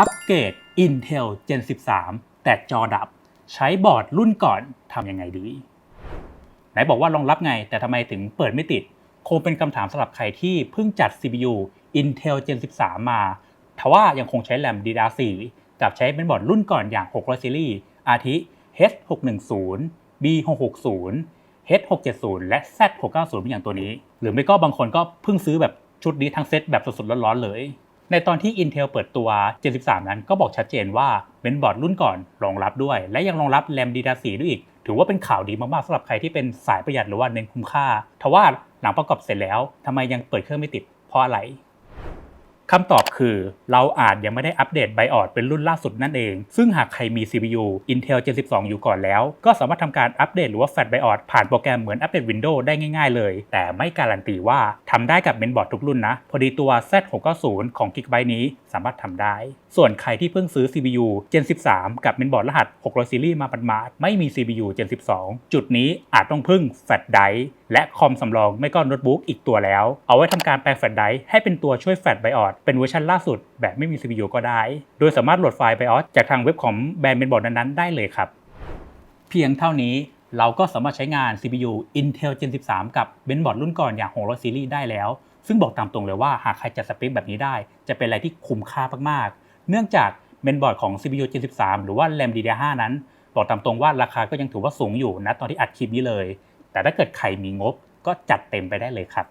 อัปเกรด Intel Gen 13 แต่จอดับ ใช้บอร์ดรุ่นก่อนทำยังไงดี ไหนบอกว่ารองรับไง แต่ทำไมถึงเปิดไม่ติด คงเป็นคำถามสำหรับใครที่เพิ่งจัด CPU Intel Gen 13 มาทว่ายังคงใช้แรม DDR4 กับใช้เป็นบอร์ดรุ่นก่อนอย่าง 600 ซีรีส์ อาทิ H610 B660 H670 และ Z690 เป็นอย่างตัวนี้ หรือไม่ก็บางคนก็เพิ่งซื้อแบบชุดนี้ทั้งเซตแบบสดๆร้อนๆเลย ในตอนที่ Intel เปิดตัว 73 นั้นก็บอกชัดเจนว่าเป็นบอร์ดรุ่นก่อนรองรับด้วย และยังรองรับแรมดีดาสีด้วยอีก ถือว่าเป็นข่าวดีมากๆสำหรับใครที่เป็นสายประหยัดหรือว่าเน้นคุ้มค่าทว่าหลังประกอบเสร็จแล้วทำไมยังเปิดเครื่องไม่ติดเพราะอะไร คำตอบคือ เราอาจยังไม่ได้อัปเดตไบออดเป็นรุ่นล่าสุดนั่นเอง ซึ่งหากใครมี CPU Intel Gen 12 อยู่ก่อนแล้ว ก็สามารถทำการอัปเดตหรือว่าแฟลชไบออดผ่านโปรแกรมเหมือนอัปเดต Windows ได้ง่ายๆเลย แต่ไม่การันตีว่าทำได้กับเมนบอร์ดทุกรุ่นนะ พอดีตัว Z690 ของ Gigabyte นี้สามารถทำได้ ส่วนใครที่เพิ่งซื้อ CPU Gen 13 กับเมนบอร์ดรหัส 600 ซีรีส์มาปันมาดไม่มี CPU Gen 12 จุดนี้อาจต้องพึ่งแฟลชไดร์และคอมสำรองไม่ก็โน้ตบุ๊กอีกตัวแล้ว เอาไว้ทำการแปลงแฟลชไดร์ให้เป็นตัวช่วยแฟลชไบออดเป็นเวอร์ชันล่าสุดแบบไม่มี CPU ก็ได้ โดยสามารถโหลดไฟล์ไบออสจากทางเว็บของแบรนด์เมนบอร์ดนั้นๆได้เลยครับ เพียงเท่านี้เราก็สามารถใช้งาน CPU Intel Gen 13 กับเบนบอร์ดรุ่นก่อนอย่าง600ซีรีส์ได้แล้ว ซึ่งบอกตามตรงเลยว่าหากใครจัดสเปคแบบนี้ได้ จะเป็นอะไรที่คุ้มค่ามากๆ เนื่องจากเมนบอร์ดของ CPU Gen 13 หรือว่า RAM DDR5 นั้น บอกตามตรงว่าราคาก็ยังถือว่าสูงอยู่นะตอนที่อัดคลิปนี้เลย แต่ถ้าเกิดใครมีงบก็จัดเต็มไปได้เลยครับ